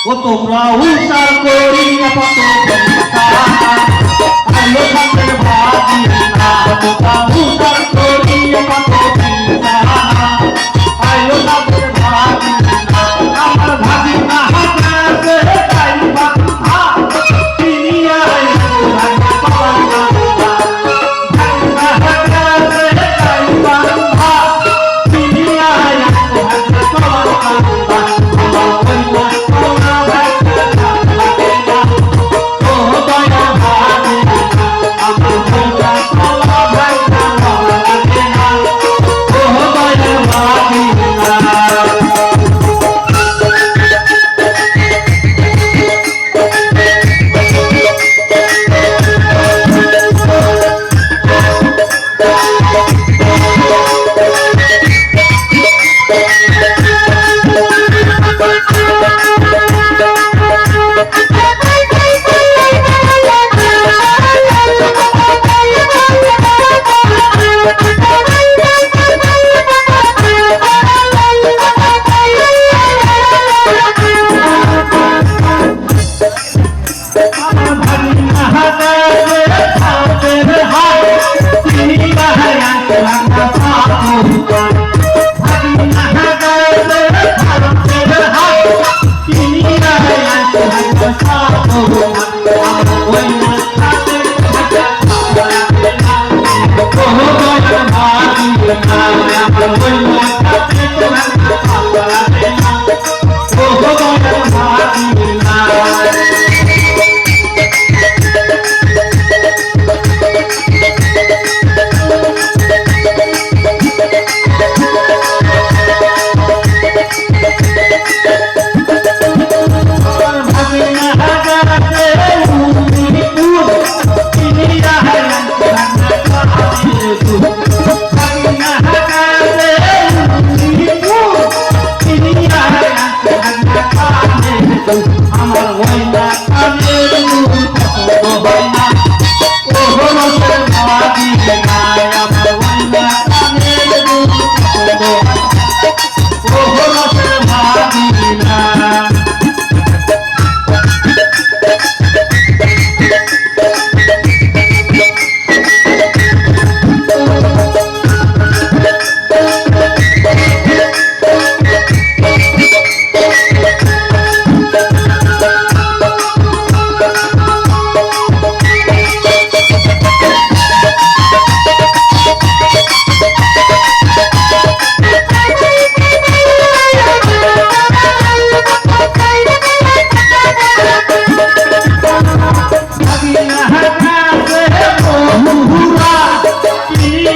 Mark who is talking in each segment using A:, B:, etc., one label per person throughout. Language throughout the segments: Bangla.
A: ও তোমরা উৎসার করি না কত আলো থাকতে ভাবি না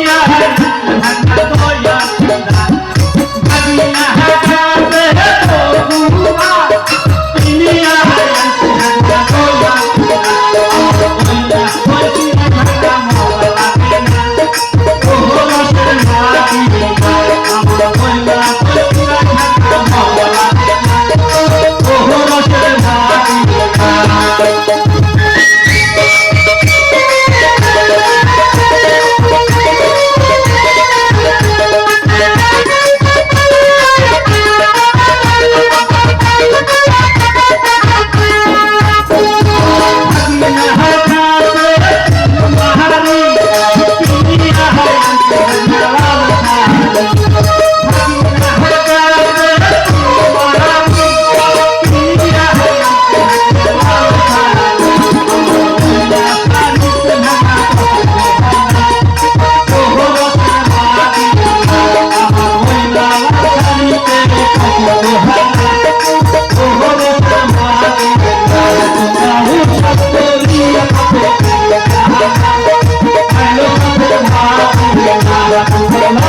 A: না। ¡Gracias!